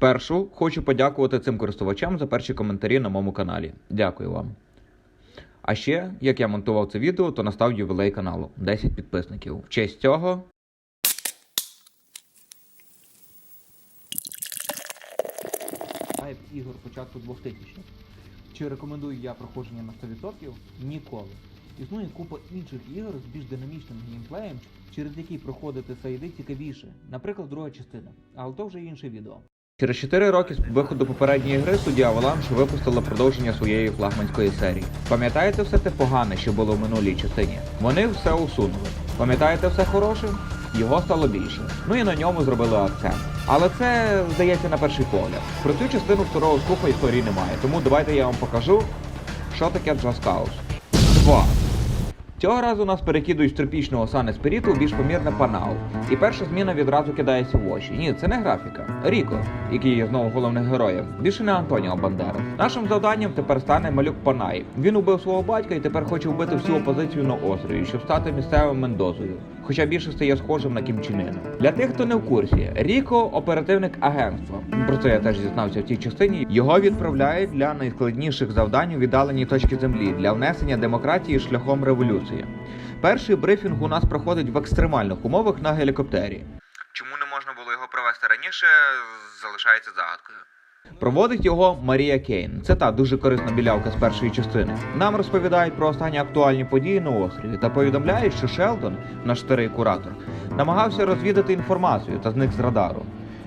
Спершу хочу подякувати цим користувачам за перші коментарі на моєму каналі. Дякую вам. А ще, як я монтував це відео, то настав ювілей каналу 10 підписників. В честь цього ігор початку 2000-х. Чи рекомендую я проходження на 100%? Ніколи. Існує купа інших ігор з більш динамічним геймплеєм, через які проходити сайди цікавіше. Наприклад, друга частина. Але то вже інше відео. Через 4 роки з виходу попередньої гри студія Avalanche випустила продовження своєї флагманської серії. Пам'ятаєте все те погане, що було в минулій частині? Вони все усунули. Пам'ятаєте все хороше? Його стало більше. Ну і на ньому зробили акцент. Але це здається на перший погляд. Про цю частину второго скуфа історії немає, тому давайте я вам покажу, що таке Just Cause 2. Цього разу нас перекидують з тропічного Сани Еспіріту у більш помірне Панау. І перша зміна відразу кидається в очі. Ні, це не графіка. Ріко, який є знову головним героєм, більше не Антоніо Бандера. Нашим завданням тепер стане малюк Панай. Він убив свого батька і тепер хоче вбити всю опозицію на острові, щоб стати місцевим Мендозою. Хоча більше стає схожим на Кім Чен Іна. Для тих, хто не в курсі, Ріко оперативник агентства. Про це я теж зізнався в цій частині. Його відправляють для найскладніших завдань у віддаленій точці землі для внесення демократії шляхом революції. Перший брифінг у нас проходить в екстремальних умовах на гелікоптері. Чому не можна було його провести раніше, залишається загадкою. Проводить його Марія Кейн. Це та дуже корисна білявка з першої частини. Нам розповідають про останні актуальні події на острові та повідомляють, що Шелдон, наш старий куратор, намагався розвідати інформацію та зник з радару.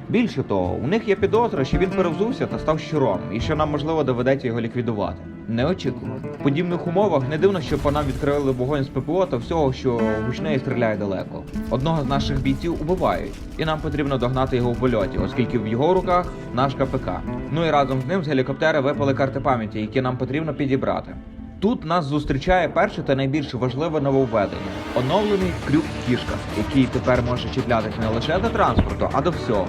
Більше того, у них є підозра, що він перевзувся та став щуром, і що нам можливо доведеться його ліквідувати. Неочікувано. В подібних умовах не дивно, що по нам відкрили вогонь з ППО та всього, що гучне і стріляє далеко. Одного з наших бійців убивають, і нам потрібно догнати його в польоті, оскільки в його руках наш КПК. Ну і разом з ним з гелікоптера випали карти пам'яті, які нам потрібно підібрати. Тут нас зустрічає перше та найбільш важливе нововведення оновлений крюк кішка, який тепер може чіплятися не лише до транспорту, а до всього.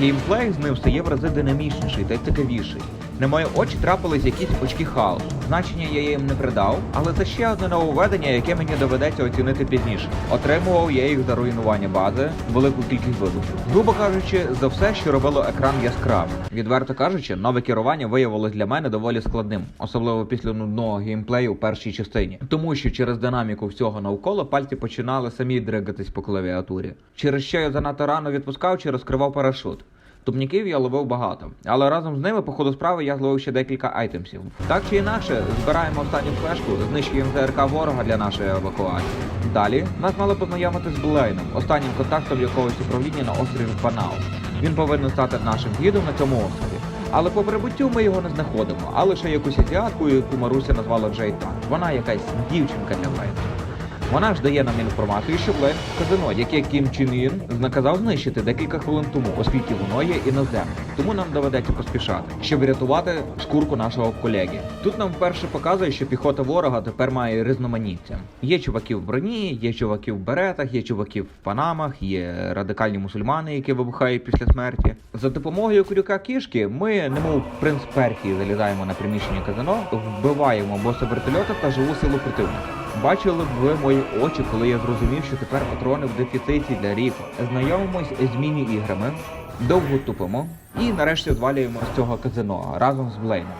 Геймплей з ним стає в рази динамічніший та цікавіший. На мої очі трапились якісь очки хаосу. Значення я їм не придав, але це ще одне нововведення, яке мені доведеться оцінити пізніше. Отримував я їх за руйнування бази, велику кількість вибухів. Грубо кажучи, за все, що робило екран яскравим. Відверто кажучи, нове керування виявилось для мене доволі складним, особливо після нудного геймплею у першій частині. Тому що через динаміку всього навколо пальці починали самі дригатись по клавіатурі. Через що я занадто рано відпускав чи розкривав парашут. Тупніків я ловив багато, але разом з ними по ходу справи я зловив ще декілька айтемсів. Так чи інакше, збираємо останню флешку, знищуємо ЗРК ворога для нашої евакуації. Далі нас мали познайомити з Блейном, останнім контактом якогось управління на острові Панау. Він повинен стати нашим гідом на цьому острові. Але по прибуттю ми його не знаходимо, а лише якусь азіатку, яку Маруся назвала Джейтан. Вона якась дівчинка для Блейна. Вона ж дає нам інформацію, що Блейн в казино, яке Кім Чен Ін наказав знищити декілька хвилин тому, оскільки воно є іноземним. Тому нам доведеться поспішати, щоб врятувати шкурку нашого колеги. Тут нам вперше показує, що піхота ворога тепер має різноманіття. Є чуваки в броні, є чуваки в беретах, є чуваки в панамах, є радикальні мусульмани, які вибухають після смерті. За допомогою крюка кішки ми, немов принц Перхії, залізаємо на приміщення казино, вбиваємо боса вертольота та живу силу противника. Бачили б ви мої очі, коли я зрозумів, що тепер патрони в дефіциті для Ріко. Знайомимось з міні-іграми, довго тупимо і нарешті звалюємо з цього казино разом з Блейном.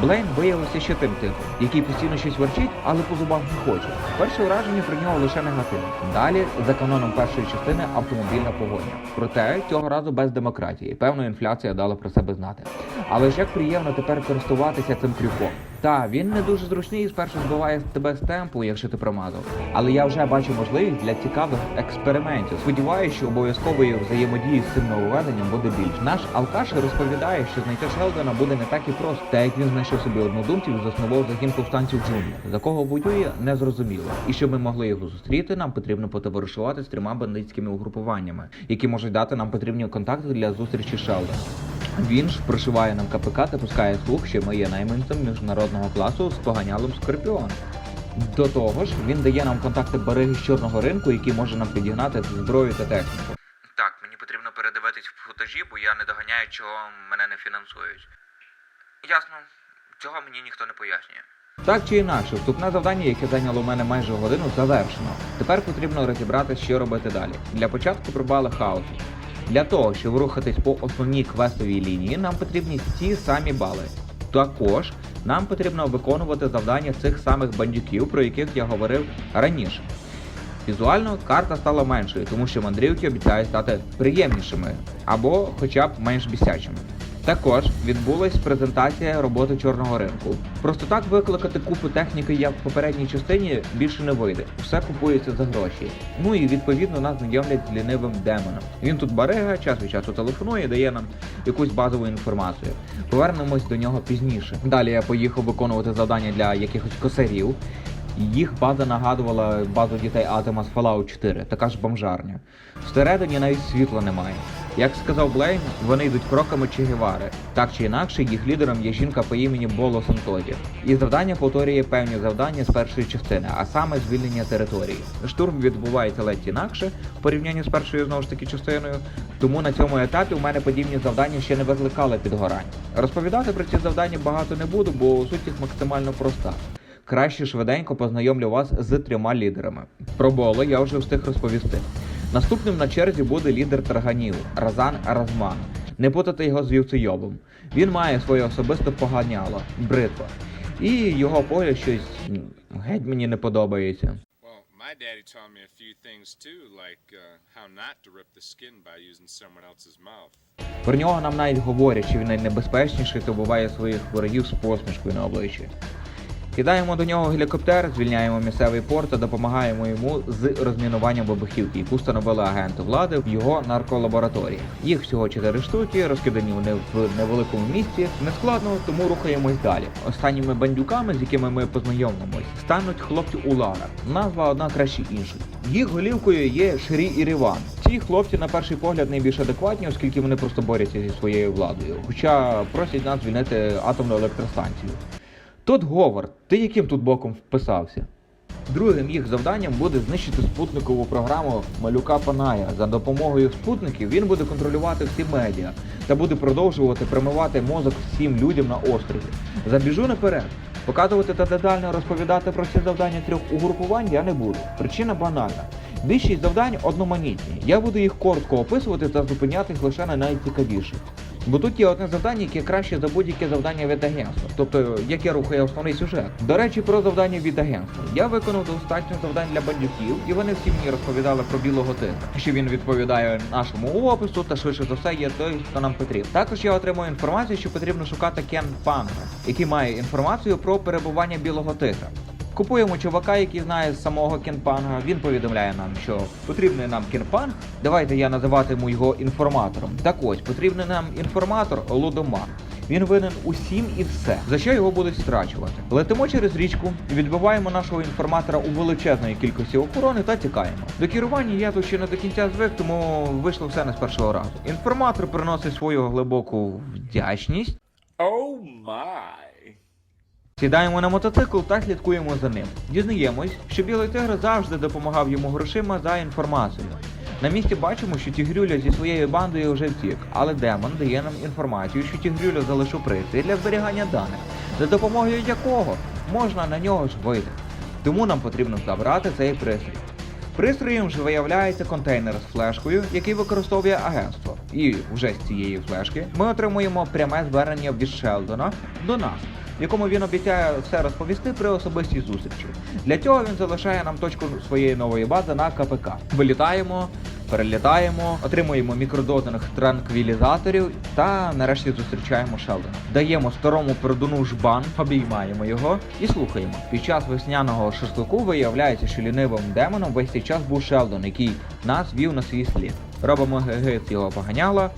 Блейн виявився ще тим типом, який постійно щось ворчить, але по зубам не хоче. Перше враження про нього лише негативне. Далі, за каноном першої частини, автомобільна погоня. Проте цього разу без демократії. Певно, інфляція дала про себе знати. Але ж як приємно тепер користуватися цим крюком. Та він не дуже зручний і спершу збиває тебе з темпу, якщо ти промазав. Але я вже бачу можливість для цікавих експериментів. Сподіваюся, що обов'язкової взаємодії з цим нововведенням буде більше. Наш алкаш розповідає, що знайти Шелдона буде не так і просто, так як він знайшов собі однодумців і заснував загін повстанців джунглі. За кого воює, не зрозуміло. І щоб ми могли його зустріти, нам потрібно потоваришувати з трьома бандитськими угрупуваннями, які можуть дати нам потрібні контакти для зустрічі Шелдона. Він ж прошиває нам КПК та пускає слух, що ми є найманцем міжнародного класу з поганялом Скорпіон. До того ж, він дає нам контакти бариги з чорного ринку, які може нам підігнати зброю та техніку. Так, мені потрібно передивитись в футажі, бо я не доганяю, чого мене не фінансують. Ясно, цього мені ніхто не пояснює. Так чи інакше, вступне завдання, яке зайняло у мене майже годину, завершено. Тепер потрібно розібрати, що робити далі. Для початку прибали хаосу. Для того, щоб рухатись по основній квестовій лінії, нам потрібні ті самі бали. Також нам потрібно виконувати завдання цих самих бандюків, про яких я говорив раніше. Візуально карта стала меншою, тому що мандрівки обіцяють стати приємнішими або хоча б менш бісячими. Також відбулась презентація роботи чорного ринку. Просто так викликати купу техніки, як в попередній частині, більше не вийде. Все купується за гроші. Ну і відповідно нас знайомлять з лінивим демоном. Він тут барига, час від часу телефонує, дає нам якусь базову інформацію. Повернемось до нього пізніше. Далі я поїхав виконувати завдання для якихось косарів. Їх база нагадувала базу дітей Атома з Fallout 4, така ж бомжарня. Всередині навіть світла немає. Як сказав Блейн, вони йдуть кроками Че Гевари. Так чи інакше, їх лідером є жінка по імені Боло Сантоді. І завдання повторює певні завдання з першої частини, а саме звільнення території. Штурм відбувається ледь інакше в порівнянні з першою знову ж таки частиною. Тому на цьому етапі у мене подібні завдання ще не викликали підгорань. Розповідати про ці завдання багато не буду, бо суть їх максимально проста. Краще швиденько познайомлю вас з трьома лідерами. Про Боло я вже встиг розповісти. Наступним на черзі буде лідер Тарганів Разан Разман. Не путати його з вівцейобом. Він має своє особисте поганяло бритва. І його погляд щось геть мені не подобається. My daddy taught me a few things too, like uh, how not to rip the skin by using someone else's mouth. Про нього нам навіть говорять, що він найнебезпечніший, то буває своїх ворогів з посмішкою на обличчі. Кидаємо до нього гелікоптер, звільняємо місцевий порт та допомагаємо йому з розмінуванням вибухівки, яку встановили агенти влади в його нарколабораторії. Їх всього чотири штуки, розкидані вони в невеликому місці. Нескладно, тому рухаємось далі. Останніми бандюками, з якими ми познайомимось, стануть хлопці Улара. Назва одна краще іншої. Їх голівкою є Шрі і Ріван. Ці хлопці на перший погляд найбільш адекватні, оскільки вони просто борються зі своєю владою, хоча просять нас звільнити атомну електростанцію. Тут Говард, ти яким тут боком вписався? Другим їх завданням буде знищити спутникову програму малюка Паная. За допомогою спутників він буде контролювати всі медіа та буде продовжувати промивати мозок всім людям на острові. Забіжу наперед. Показувати та детально розповідати про ці завдання трьох угрупувань я не буду. Причина банальна. Більшість завдань одноманітні. Я буду їх коротко описувати та зупинятись лише на найцікавіших. Бо тут є одне завдання, яке краще за будь-яке завдання від агентства, тобто яке рухає основний сюжет. До речі, про завдання від агентства. Я виконав достатньо завдань для бандюків, і вони всі мені розповідали про білого тигра. Що він відповідає нашому опису, та швидше за все є той, хто нам потрібен. Також я отримую інформацію, що потрібно шукати Кен Панга, який має інформацію про перебування білого тигра. Купуємо чувака, який знає самого Кенпанга. Він повідомляє нам, що потрібний нам Кенпанг. Давайте я називатиму його інформатором. Так ось потрібний нам інформатор Лудоман. Він винен усім і все, за що його будуть страчувати. Летимо через річку, відбиваємо нашого інформатора у величезної кількості охорони та тікаємо. До керування я тут ще не до кінця звик, тому вийшло все не з першого разу. Інформатор приносить свою глибоку вдячність. Oh my! Сідаємо на мотоцикл та слідкуємо за ним. Дізнаємось, що білий тигр завжди допомагав йому грошима за інформацію. На місці бачимо, що Тігрюля зі своєю бандою вже втік, але демон дає нам інформацію, що Тігрюля залишив пристрій для зберігання даних, за допомогою якого можна на нього ж вийти. Тому нам потрібно забрати цей пристрій. Пристроєм же виявляється контейнер з флешкою, який використовує агентство. І вже з цієї флешки ми отримуємо пряме звернення від Шелдона до нас, якому він обіцяє все розповісти при особистій зустрічі. Для цього він залишає нам точку своєї нової бази на КПК. Вилітаємо, перелітаємо, отримуємо мікродозинг транквілізаторів та нарешті зустрічаємо Шелдона. Даємо старому пердуну жбан, обіймаємо його і слухаємо. Під час весняного шашлику виявляється, що лінивим демоном весь цей час був Шелдон, який нас вів на свій слід. Робимо з його поганяла.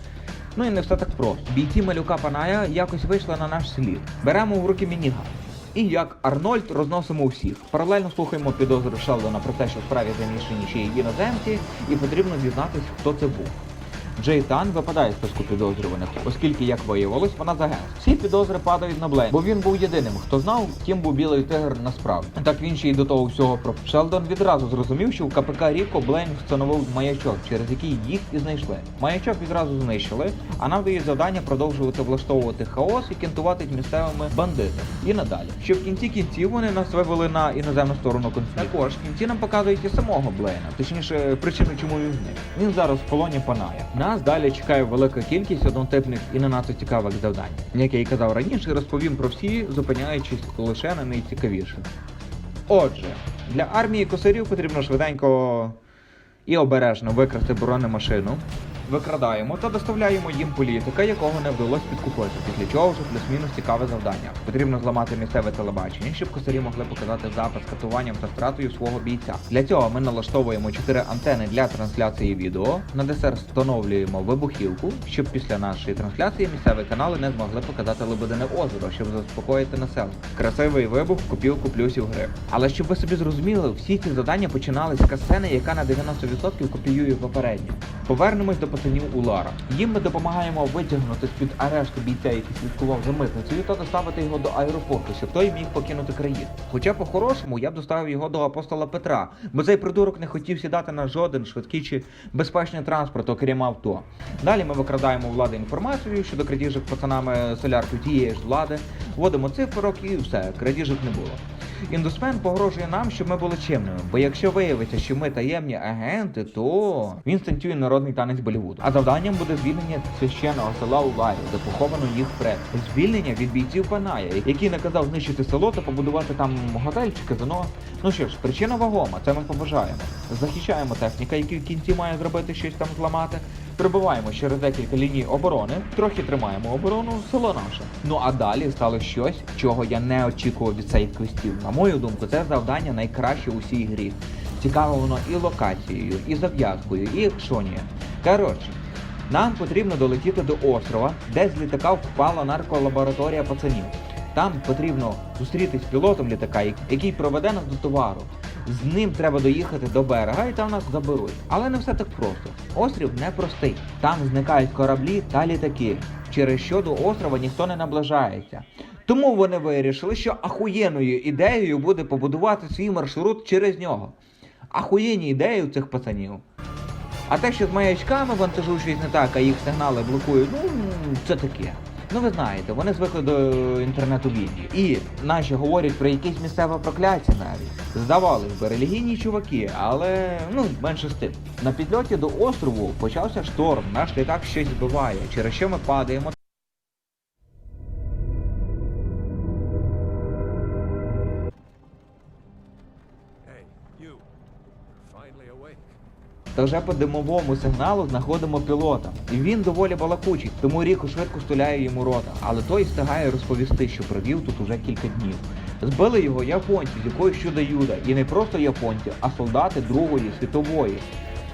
Ну і не все так просто. Бійці малюка Паная якось вийшли на наш слід. Беремо в руки мініган. І як Арнольд розносимо усіх. Паралельно слухаємо підозри Шелдона про те, що в справі замішані ще й іноземці, і потрібно дізнатись, хто це був. Джей Тан випадає з списку підозрюваних, оскільки, як виявилось, вона з агентства. Всі підозри падають на Блейн, бо він був єдиним, хто знав, ким був білий тигр насправді. Так він ще й до того всього про Шелдон відразу зрозумів, що в КПК Ріко Блейн встановив маячок, через який їх і знайшли. Маячок відразу знищили, а нам дають завдання продовжувати влаштовувати хаос і кентувати місцевими бандитами. І надалі. Що в кінці кінців вони нас вивели на іноземну сторону конфлікту. Також кінці нам показують і самого Блейна, точніше, причину, чому він зник. Він зараз в полоні панає. Нас далі чекає велика кількість однотипних і не надто цікавих завдань. Як я і казав раніше, розповім про всі, зупиняючись лише на найцікавіших. Отже, для армії косарів потрібно швиденько і обережно викрасти бронемашину. Викрадаємо та доставляємо їм політика, якого не вдалося підкупити, після чого вже плюс-мінус цікаве завдання. Потрібно зламати місцеве телебачення, щоб косарі могли показати запис катуванням та стратою свого бійця. Для цього ми налаштовуємо 4 антени для трансляції відео. На десерт встановлюємо вибухівку, щоб після нашої трансляції місцеві канали не змогли показати Лебедине озеро, щоб заспокоїти населення. Красивий вибух в копілку плюсів гри. Але щоб ви собі зрозуміли, всі ці завдання починали з касцени, яка на 90% копіює попередню. Повернемось до пацанів Улара. Їм ми допомагаємо витягнути з-під арешту бійця, який слідкував за митницею, та доставити його до аеропорту, щоб той міг покинути країну. Хоча по-хорошому я б доставив його до апостола Петра, бо цей придурок не хотів сідати на жоден швидкий чи безпечний транспорт, окрім авто. Далі ми викрадаємо влади інформацію щодо крадіжок пацанами солярки тієї ж влади, вводимо цифрок і все, крадіжок не було. Індусмен погрожує нам, щоб ми були чимними, бо якщо виявиться, що ми таємні агенти, то він станцює народний танець Болівуду. А завданням буде звільнення священного села Уларів, де поховано їх пред. Звільнення від бійців Паная, який наказав знищити село та побудувати там готель чи казино. Ну що ж, причина вагома, це ми побажаємо. Захищаємо техніка, який в кінці має зробити щось там зламати. Прибуваємо через декілька ліній оборони, трохи тримаємо оборону, село наше. Ну а далі стало щось, чого я не очікував від цих квестів. На мою думку, це завдання найкраще у всій грі. Цікаво воно і локацією, і зав'язкою, і екшонією. Коротше, нам потрібно долетіти до острова, де з літака впала нарколабораторія пацанів. Там потрібно зустрітись з пілотом літака, який проведе нас до товару. З ним треба доїхати до берега і там нас заберуть. Але не все так просто. Острів непростий. Там зникають кораблі та літаки, через що до острова ніхто не наближається. Тому вони вирішили, що ахуєнною ідеєю буде побудувати свій маршрут через нього. Ахуєнні ідеї у цих пацанів. А те, що з маячками вантажу щось не так, а їх сигнали блокують, ну це таке. Ну ви знаєте, вони звикли до інтернету бідні. І наші говорять про якесь місцеве прокляття навіть. Здавалось би, релігійні чуваки, але ну менше з тим. На підльоті до острову почався шторм, наш літак щось збиває, через що ми падаємо. Та вже по димовому сигналу знаходимо пілота. І він доволі балакучий, тому Ріко швидко стуляє йому рота. Але той встигає розповісти, що провів тут уже кілька днів. Збили його японці з якоїсь чудо юда. І не просто японці, а солдати Другої світової.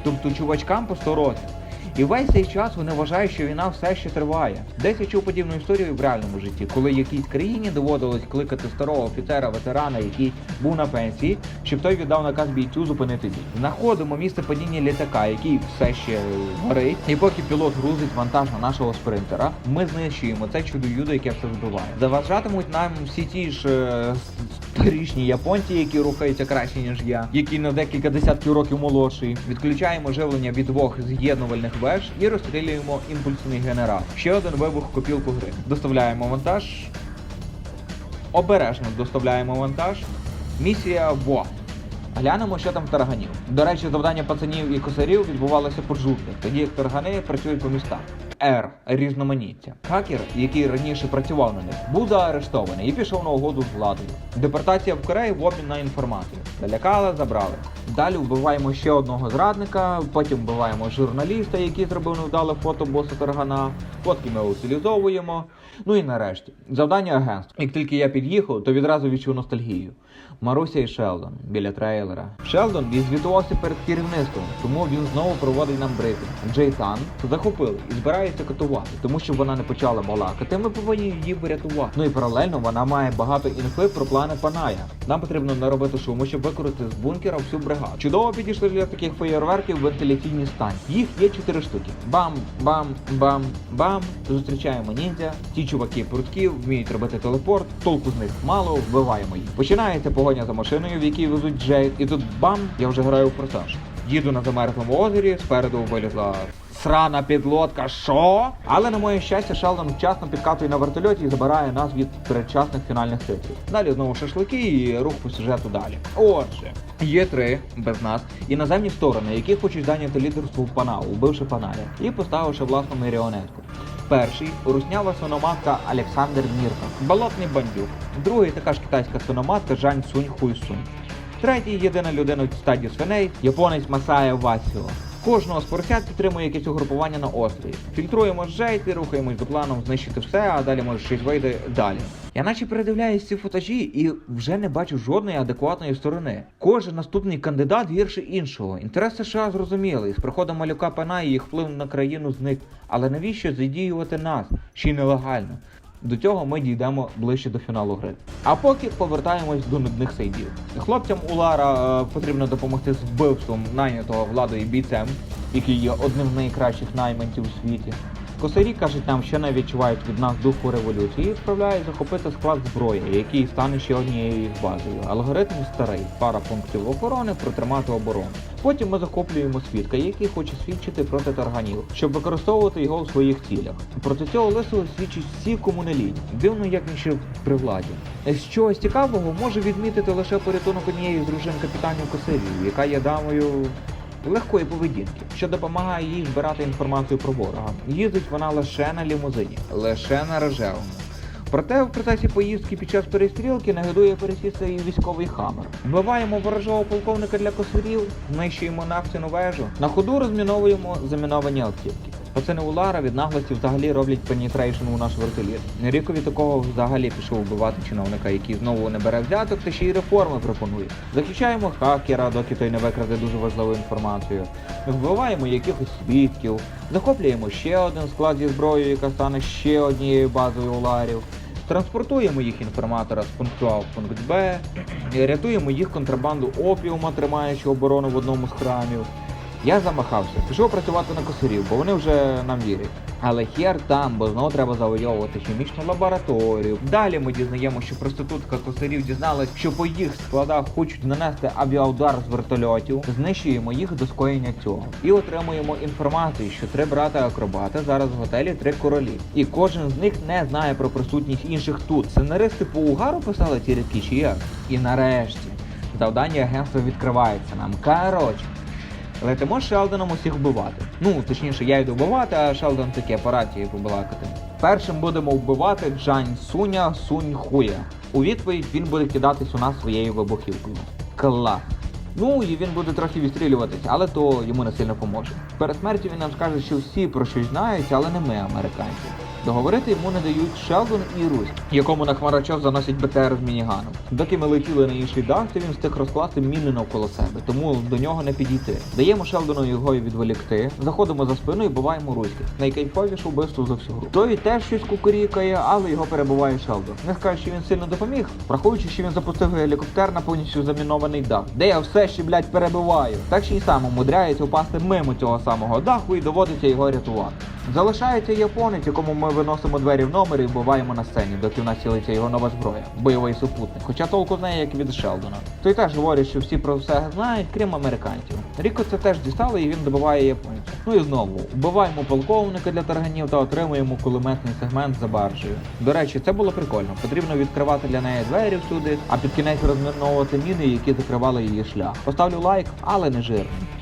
Тобто чувачкам по 100 років. І весь цей час вони вважають, що війна все ще триває. Десь я чув подібну історію в реальному житті, коли якійсь країні доводилось кликати старого офіцера, ветерана, який був на пенсії, щоб той віддав наказ бійцю зупинити бій. Знаходимо місце падіння літака, який все ще горить. І поки пілот грузить вантаж на нашого спринтера, ми знищуємо це чудо юдо, яке все збиває. Заважатимуть нам всі ті ж е, старішні японці, які рухаються краще ніж я, які на декілька десятків років молодший. Відключаємо живлення від двох з'єднувальних веж і розстрілюємо імпульсний генератор. Ще один вибух копілку гри. Доставляємо вантаж. Обережно доставляємо вантаж. Місія ВО. Глянемо, що там в тарганів. До речі, завдання пацанів і косарів відбувалося по жовтих, тоді як таргани працюють по містах. Р. Різноманіття. Хакер, який раніше працював на них, був заарештований і пішов на угоду з владою. Депортація в Кореї в обмін на інформацію. Залякали, забрали. Далі вбиваємо ще одного зрадника, потім вбиваємо журналіста, який зробив невдале фото боса таргана. Фотки ми утилізовуємо. Ну і нарешті, завдання агентства. Як тільки я під'їхав, то відразу відчув ностальгію. Маруся і Шелдон біля трейлера. Шелдон відзвітувався перед керівництвом, тому він знову проводить нам брифінг. Джейтан захопили і збирається катувати, тому що вона не почала балакати. Ми повинні її врятувати. Ну і паралельно вона має багато інфи про плани Паная. Нам потрібно наробити шуму, щоб викорити з бункера всю бригаду. Чудово підійшли для таких феєрверків вентиляційні станції. Їх є чотири штуки. Бам, бам, бам, бам. Зустрічаємо ніндзя. Ті чуваки прудкі, вміють робити телепорт. Толку з них мало, вбиваємо їх. Починається погоня за машиною, в якій везуть Джейд, і тут бам, я вже граю в форсаж. Їду на замерзлому озері, спереду вилізла срана підлодка, що? Але на моє щастя, Шелдон вчасно підкатує на вертольоті і забирає нас від передчасних фінальних титрів. Далі знову шашлики і рух по сюжету далі. Отже, є три без нас іноземні сторони, які хочуть зайняти лідерство в Панау, убивши Панаря і поставивши власну маріонетку. Перший руснява свиноматка Олександр Мірка, болотний бандюк. Другий така ж китайська свиноматка Жань Сунь Хуй Сунь. Третій єдина людина в стадії свиней японець Масая Васіо. Кожного з поросят підтримує якесь угрупування на острові. Фільтруємо жейти, рухаємось до планом знищити все, а далі може щось вийде далі. Я наче передивляюсь ці футажі і вже не бачу жодної адекватної сторони. Кожен наступний кандидат гірше іншого. Інтерес США зрозумілий. З приходом малюка пана і їх вплив на країну зник. Але навіщо задіювати нас? Ще й нелегально. До цього ми дійдемо ближче до фіналу гри. А поки повертаємось до нудних сейдів. Хлопцям у Лара е, потрібно допомогти з вбивством найнятого владою бійцем, який є одним з найкращих найманців у світі. Косарі кажуть нам, що не відчувають від нас духу революції і відправляють захопити склад зброї, який стане ще однією їх базою. Алгоритм старий, пара пунктів охорони, протримати оборону. Потім ми захоплюємо свідка, який хоче свідчити проти тарганів, щоб використовувати його в своїх цілях. Проти цього лисого свідчать всі кому. Дивно, як він при владі. З чогось цікавого може відмітити лише порятунок однієї з дружин капітанів Косарів, яка є дамою легкої поведінки, що допомагає їй збирати інформацію про ворога. Їздить вона лише на лімузині, лише на рожевому. Проте в процесі поїздки під час перестрілки нагадує пересісти і військовий хамер. Вбиваємо ворожого полковника для косарів, знищуємо нафтяну вежу. На ходу розміновуємо заміновані автівки. Пацани Улара від наглості взагалі роблять пенітрейшн у наш вертоліт. Рікові такого взагалі пішов вбивати чиновника, який знову не бере взяток та ще й реформи пропонує. Захищаємо хакера, доки той не викраде дуже важливу інформацію. Вбиваємо якихось свідків, захоплюємо ще один склад зі зброєю, яка стане ще однією базою уларів. Транспортуємо їх інформатора з пункту А в пункт Б, рятуємо їх контрабанду опіума, тримаючи оборону в одному з храмів. Я замахався, пішов працювати на косарів, бо вони вже нам вірять. Але хер там, бо знову треба завойовувати хімічну лабораторію. Далі ми дізнаємося, що проститутка косарів дізналась, що по їх складах хочуть нанести авіаудар з вертольотів. Знищуємо їх до скоєння цього. І отримуємо інформацію, що три брата-акробати зараз в готелі три королі. І кожен з них не знає про присутність інших тут. Сценаристи по угару писали ці рядки чи як? І нарешті завдання агентства відкривається нам. Коротше. Летимо з Шелдоном усіх вбивати. Ну, точніше, я йду вбивати, а Шелдон таке апаратії побалакати. Першим будемо вбивати Джань Суня Сунь Хуя. У відповідь він буде кидатись у нас своєю вибухівкою. Клас. Ну і він буде трохи відстрілюватись, але то йому не сильно поможе. Перед смертю він нам скаже, що всі про щось знають, але не ми, американці. Договорити йому не дають Шелдон і Русь, якому на хмарочос заносять БТР з мініганом. Доки ми летіли на інший дах, то він встиг розкласти міни навколо себе, тому до нього не підійти. Даємо Шелдону його відволікти, заходимо за спину і буваємо руських. Найкайфовіше вбивство за всю гру. Той теж щось кукурікає, але його перебуває Шелдон. Не скаже, що він сильно допоміг, враховуючи, що він запустив гелікоптер на повністю замінований дах, де я все ще, блядь, перебиваю. Так ще й сам умудряється упасти мимо цього самого даху і доводиться його рятувати. Залишається японець, якому ми виносимо двері в номер і вбиваємо на сцені, доки в нас цілиться його нова зброя, бойовий супутник. Хоча толку з неї як від Шелдона. Той теж говорить, що всі про все знають, крім американців. Ріко це теж дістали і він добиває японця. Ну і знову вбиваємо полковника для тарганів та отримуємо кулеметний сегмент за баржею. До речі, це було прикольно. Потрібно відкривати для неї двері всюди, а під кінець розміновувати міни, які закривали її шлях. Поставлю лайк, але не жирний.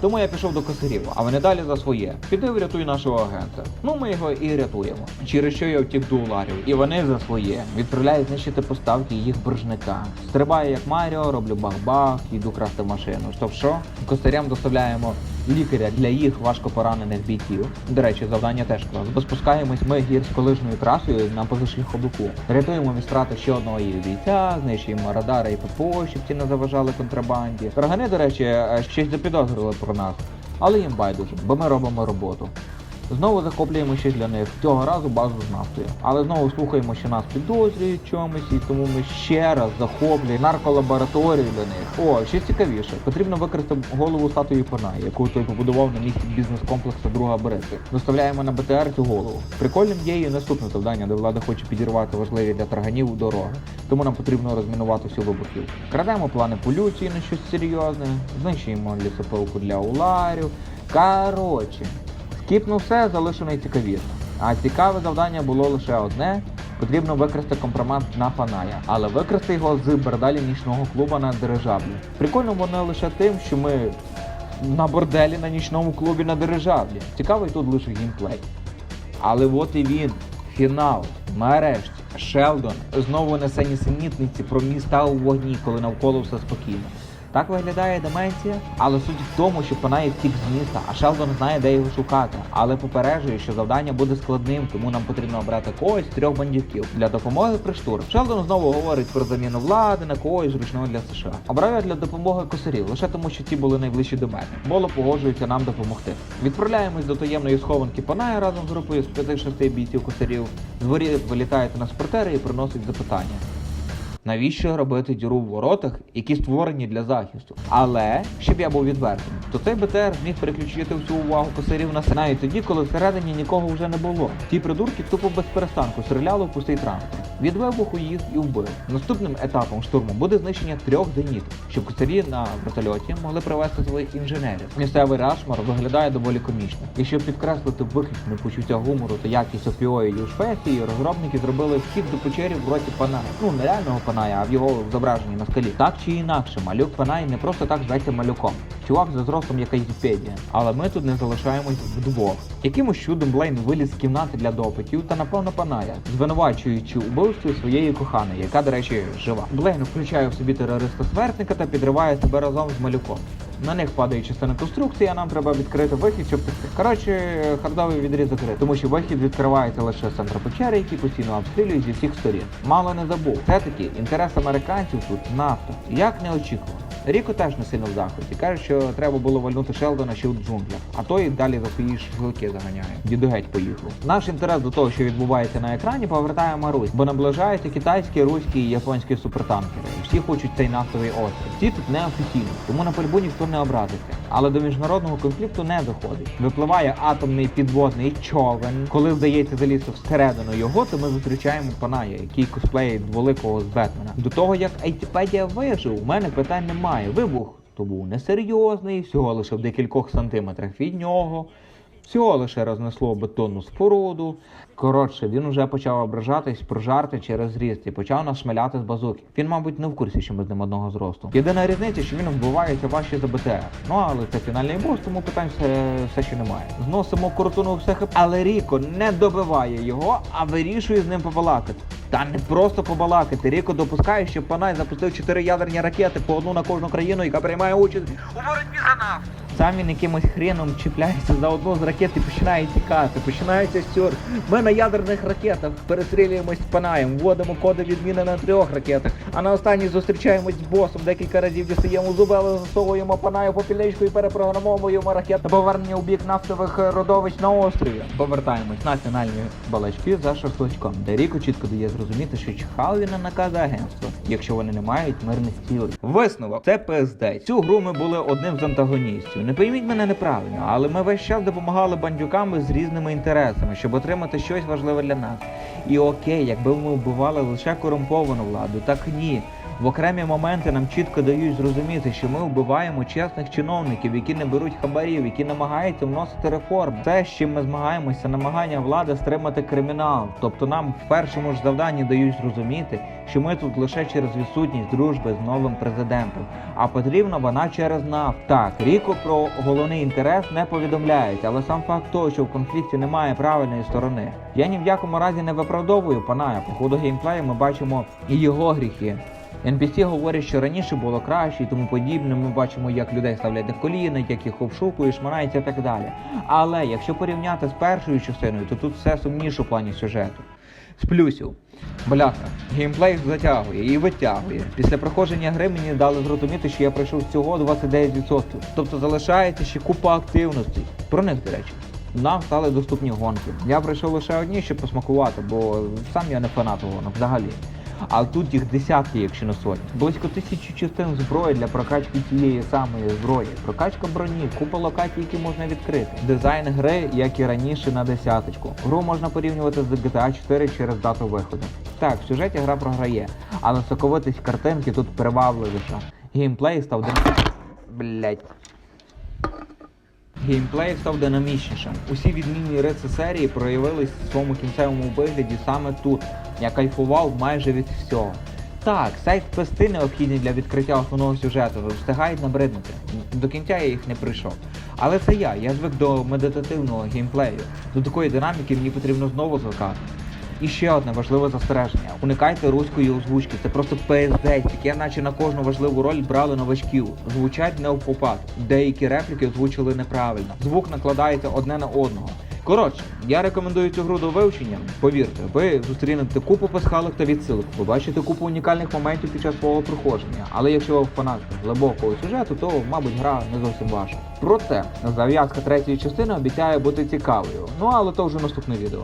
Тому я пішов до косарів, а вони далі за своє. Піди врятуй нашого агента. Ну ми його і рятуємо. Через що я втік до уларів. І вони за своє. Відправляють знищити поставки їх боржника. Стрибаю як Маріо, роблю бах-бах, йду красти машину. Щоб що? Косарям доставляємо лікаря для їх важко поранених бійців. До речі, завдання теж клас. Бо спускаємось ми гірськолижною трасою на позашляховику. Рятуємо від страти ще одного її бійця, знищуємо радари і ППО, щоб ті не заважали контрабанді. Таргани, до речі, е, щось запідозрили про нас. Але їм байдуже, бо ми робимо роботу. Знову захоплюємо ще для них цього разу базу з нафтою. Але знову слухаємо, що нас підозрюють чомусь, і тому ми ще раз захоплюємо нарколабораторію для них. О, ще цікавіше. Потрібно використати голову статуї Панаї, яку той побудував на місці бізнес-комплексу друга Берети. Доставляємо на БТР цю голову. Прикольним є і наступне завдання, де влада хоче підірвати важливі для тарганів дороги. Тому нам потрібно розмінувати всю вибухів. Крадемо плани полюції на щось серйозне, знищуємо лісопилку для уларів. Коротше, скіпну все, залишу найцікавіше. А цікаве завдання було лише одне. Потрібно викрасти компромат на Паная, але викрасти його з борделі нічного клуба на дирижаблі. Прикольно воно лише тим, що ми на борделі на нічному клубі на дирижаблі. Цікавий тут лише геймплей. Але от і він, фінал. Нарешті, Шелдон знову несе нісенітниці про міста у вогні, коли навколо все спокійно. Так виглядає деменція, але суть в тому, що Панай втік з міста, а Шелдон знає, де його шукати. Але попереджує, що завдання буде складним, тому нам потрібно обрати когось трьох бандюків для допомоги при штурм. Шелдон знову говорить про заміну влади на когось зручного для США. Обрав я для допомоги косарів, лише тому, що ті були найближчі до мене. Боло погоджується нам допомогти. Відправляємось до таємної схованки Паная разом з групою з 5-6 бійців косарів. З воріт вилітає транспортери і приносить запитання. Навіщо робити діру в воротах, які створені для захисту? Але щоб я був відвертим, то цей БТР зміг переключити всю увагу косарів на навіть тоді, коли всередині нікого вже не було. Ті придурки тупо без перестанку стріляли в пустий транспорт. Від вибуху їх і вбили. Наступним етапом штурму буде знищення трьох зенітів, щоб косарі на вертольоті могли привезти своїх інженерів. Місцевий рашмар виглядає доволі комічно. І щоб підкреслити виключне почуття гумору та якість опіоїдів шпеції, розробники зробили вхід до печері в роті Паная. Ну не реального а в його зображенні на скалі. Так чи інакше, малюк Панай не просто так зветься малюком. Чувак за зростом як Вікіпедія. Але ми тут не залишаємось вдвох. Якимось чудом Блейн виліз з кімнати для допитів та напевно Паная, звинувачуючи у вбивстві своєї коханої, яка, до речі, жива. Блейн включає в собі терориста смертника та підриває себе разом з малюком. На них падає частина конструкції, а нам треба відкрити вихід, щоб. Коротше, хардовий відріз закритий, тому що вихід відкривається лише з центру печери, який постійно обстрілюють зі всіх сторін. Мало не забув. Все-таки інтерес американців тут нафта. Як не очікував. Ріко теж не сильно в захваті. Каже, що треба було вальнути Шелдона ще у джунглях, а той далі за свої шашлики заганяє. Діду геть поїхав. Наш інтерес до того, що відбувається на екрані, повертає Марусь, бо наближаються китайські, руські і японські супертанкери. Всі хочуть цей нафтовий острів. Ці тут неофіційні, тому на пальбу ніхто не образиться. Але до міжнародного конфлікту не доходить. Випливає атомний підводний човен. Коли вдається залізти всередину його, то ми зустрічаємо Паная, який косплеїть дволикого з Бетмена. До того як Айтіпедія вижив, у мене питань немає. Вибух то був несерйозний, всього лише в декількох сантиметрах від нього. Всього лише рознесло бетонну споруду. Коротше, він уже почав ображатись про жарти через зріст і почав нас шмеляти з базуки. Він, мабуть, не в курсі, що ми з ним одного зросту. Єдина різниця, що він вбивається важче за БТР. Ну але це фінальний бос, тому питань все, все ще немає. Зносимо куртуну все хп, але Ріко не добиває його, а вирішує з ним побалакати. Та не просто побалакати. Ріко допускає, що Панай запустив чотири ядерні ракети по одну на кожну країну, яка приймає участь у боротьбі за нафту. Сам він якимось хреном чіпляється за одну з ракет і починає тікати. Починається сюр. Ми на ядерних ракетах перестрілюємось з панаєм, вводимо коди відміни на трьох ракетах. А на останній зустрічаємось з босом, декілька разів дістаємо зуби, але засовуємо панаю по пілечку і перепрограмовуємо ракет на повернення у бік нафтових родовищ на острові. Повертаємось на фінальні балачки за шашличком, де Ріко чітко дає зрозуміти, що чхав він на накази агентства, якщо вони не мають мирних цілей. Висновок це пиздець. Цю гру ми були одним з антагоністів. Не пойміть мене неправильно, але ми весь час допомагали бандюкам з різними інтересами, щоб отримати щось важливе для нас. І окей, якби ми вбивали лише корумповану владу, так ні. В окремі моменти нам чітко дають зрозуміти, що ми вбиваємо чесних чиновників, які не беруть хабарів, які намагаються вносити реформи. Те, з чим ми змагаємося, намагання влади стримати кримінал. Тобто нам в першому ж завданні дають зрозуміти, що ми тут лише через відсутність дружби з новим президентом, а потрібна вона через НАФ. Так, Ріко про головний інтерес не повідомляють, але сам факт того, що в конфлікті немає правильної сторони. Я ні в якому разі не виправдовую паная. По ходу геймплею ми бачимо і його гріхи. NPC говорять, що раніше було краще і тому подібне. Ми бачимо, як людей ставлять на коліна, як їх обшукують, шмараються і так далі. Але якщо порівняти з першою частиною, то тут все сумніше в плані сюжету. З плюсів. Бляха, геймплей затягує і витягує. Після проходження гри мені дали зрозуміти, що я пройшов всього 29%. Тобто залишається ще купа активностей. Про них, до речі. нам стали доступні гонки. Я пройшов лише одні, щоб посмакувати, бо сам я не фанат гонок взагалі. А тут їх десятки, якщо не сотні. Близько тисячі частин зброї для прокачки тієї самої зброї. Прокачка броні, купа локацій, які можна відкрити. Дизайн гри, як і раніше, на десяточку. Гру можна порівнювати з GTA 4 через дату виходу. Так, в сюжеті гра програє, але соковитість картинки тут привабливіша. Геймплей став дин... Блять. Геймплей став динамічнішим. Усі відмінні риси серії проявились в своєму кінцевому вигляді саме тут. Я кайфував майже від всього. Так, сайт квести необхідні для відкриття основного сюжету, встигають набриднути. До кінця я їх не прийшов. Але це я, я звик до медитативного геймплею. До такої динаміки мені потрібно знову звикати. І ще одне важливе застереження. Уникайте руської озвучки, це просто пиздець, яке наче на кожну важливу роль брали новачків. Звучать не в попад. Деякі репліки озвучили неправильно. Звук накладається одне на одного. Коротше, я рекомендую цю гру до вивчення. Повірте, ви зустрінете купу пасхалок та відсилок, побачите купу унікальних моментів під час свого проходження. Але якщо ви фанат глибокого сюжету, то, мабуть, гра не зовсім ваша. Проте, зав'язка третьої частини обіцяє бути цікавою. Ну але то вже наступне відео.